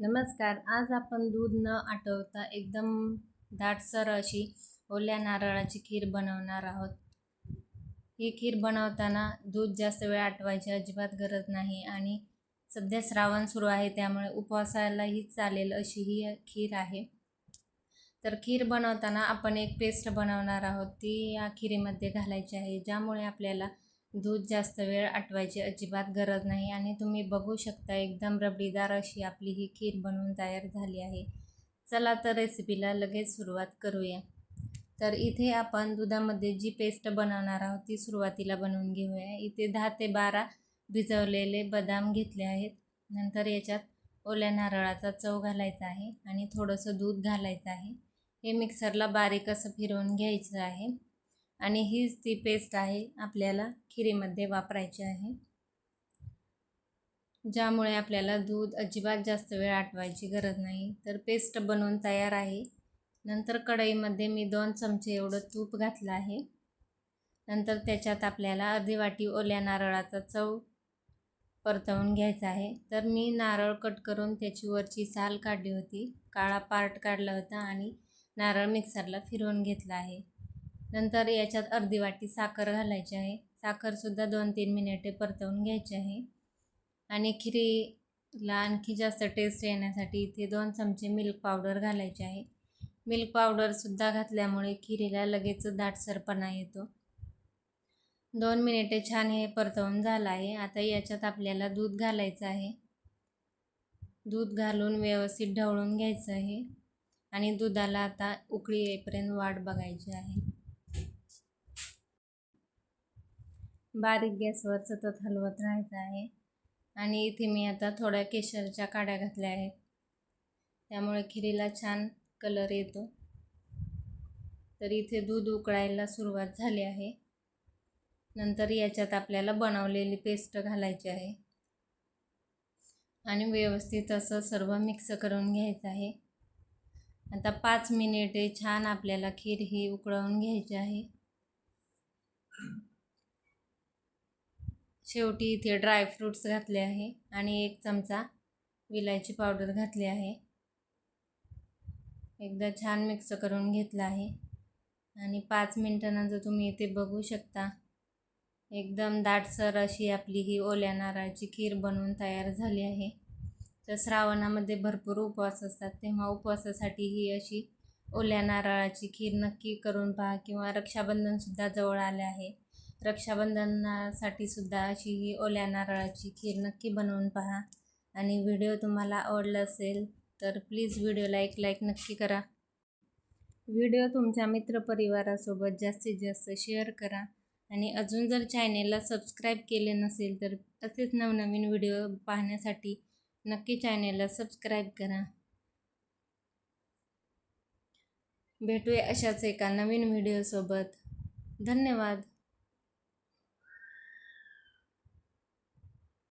नमस्कार. आज आपण दूध न आटवता एकदम दाटसर अशी ओल्या नारळाची खीर बनवणार आहोत. ही खीर बनवताना दूध जास्त वेळ आटवायची अजिबात गरज नाही आणि सध्या श्रावण सुरू आहे त्यामुळे उपवासालाही चालेल अशी ही खीर आहे. तर खीर बनवताना आपण एक पेस्ट बनवणार आहोत. ती या खिरीमध्ये घालायची आहे ज्यामुळे आपल्याला दूध जास्त वेळ आटवायची अजिबात गरज नाही आणि तुम्ही बघू शकता एकदम रबडीदार अशी आपली ही खीर बनवून तयार झाली आहे. चला तर रेसिपीला लगेच सुरुवात करूया. तर इथे आपण दुधामध्ये जी पेस्ट बनवणार आहोत ती सुरुवातीला बनवून घेऊया. इथे दहा ते बारा भिजवलेले बदाम घेतले आहेत. नंतर याच्यात ओल्या नारळाचा चव घालायचा आहे आणि थोडंसं दूध घालायचं आहे. हे मिक्सरला बारीक असं फिरवून घ्यायचं आहे. आणि हीच ती पेस्ट आहे आपल्याला खिरीमध्ये वापरायची आहे. ज्यामुळे आपल्याला दूध अजिबात जास्त वेळ आटवायची गरज नाही. तर पेस्ट बनवून तयार आहे. नंतर कढईमध्ये मी दोन चमचे एवढं तूप घातलं आहे. नंतर त्याच्यात आपल्याला अर्धी वाटी ओल्या नारळाचा चव परतवून घ्यायचा आहे. तर मी नारळ कट करून त्याची वरची साल काढली होती. काळा पार्ट काढला होता आणि नारळ मिक्सरला फिरवून घेतला आहे. नंतर याच्यात अर्धी वाटी साखर घालायची आहे. साखरसुद्धा दोन तीन मिनिटे परतवून घ्यायची आहे. आणि खिरीला आणखी जास्त टेस्ट येण्यासाठी इथे दोन चमचे मिल्क पावडर घालायचे आहे. मिल्क पावडरसुद्धा घातल्यामुळे खिरीला लगेच दाटसरपणा येतो. दोन मिनिटे छान हे परतवून झालं आहे. आता याच्यात आपल्याला दूध घालायचं आहे. दूध घालून व्यवस्थित ढवळून घ्यायचं आहे. आणि दुधाला आता उकळी येईपर्यंत वाट बघायची आहे. बारीक गॅसवर सतत हलवत राहायचं आहे. आणि इथे मी आता थोड्या केशरच्या काड्या घातल्या आहेत. त्यामुळे खिरीला छान कलर येतो. तर इथे दूध उकळायला सुरुवात झाली आहे. नंतर याच्यात आपल्याला बनवलेली पेस्ट घालायची आहे. आणि व्यवस्थित असं सर्व मिक्स करून घ्यायचं आहे. आता पाच मिनिटे छान आपल्याला खीर ही उकळवून घ्यायची आहे. शेवटी इथे ड्रायफ्रूट्स घातले आहे आणि एक चमचा विलायची पावडर घातली आहे. एकदा छान मिक्स करून घेतला आहे. आणि पाच मिनटानंतर तुम्ही इथे बघू शकता एकदम दाटसर अशी आपली ही ओल्या नारळाची खीर बनवून तयार झाली आहे. तर श्रावणामध्ये भरपूर उपवास असतात तेव्हा उपवासासाठी ही अशी ओल्या नारळाची खीर नक्की करून पहा किंवा रक्षाबंधनसुद्धा जवळ आले आहे. रक्षाबंधनासाठी सुद्धा अशी ही ओल्या नारळाची खीर नक्की बनवून पहा. आणि व्हिडिओ तुम्हाला आवडला असेल तर प्लीज व्हिडिओला एक लाईक नक्की करा. व्हिडिओ तुमच्या मित्रपरिवारासोबत जास्तीत जास्त शेअर करा. आणि अजून जर चॅनेलला सबस्क्राईब केले नसेल तर असेच नवनवीन व्हिडिओ पाहण्यासाठी नक्की चॅनेलला सबस्क्राईब करा. भेटूया अशाच एका नवीन व्हिडिओसोबत. धन्यवाद.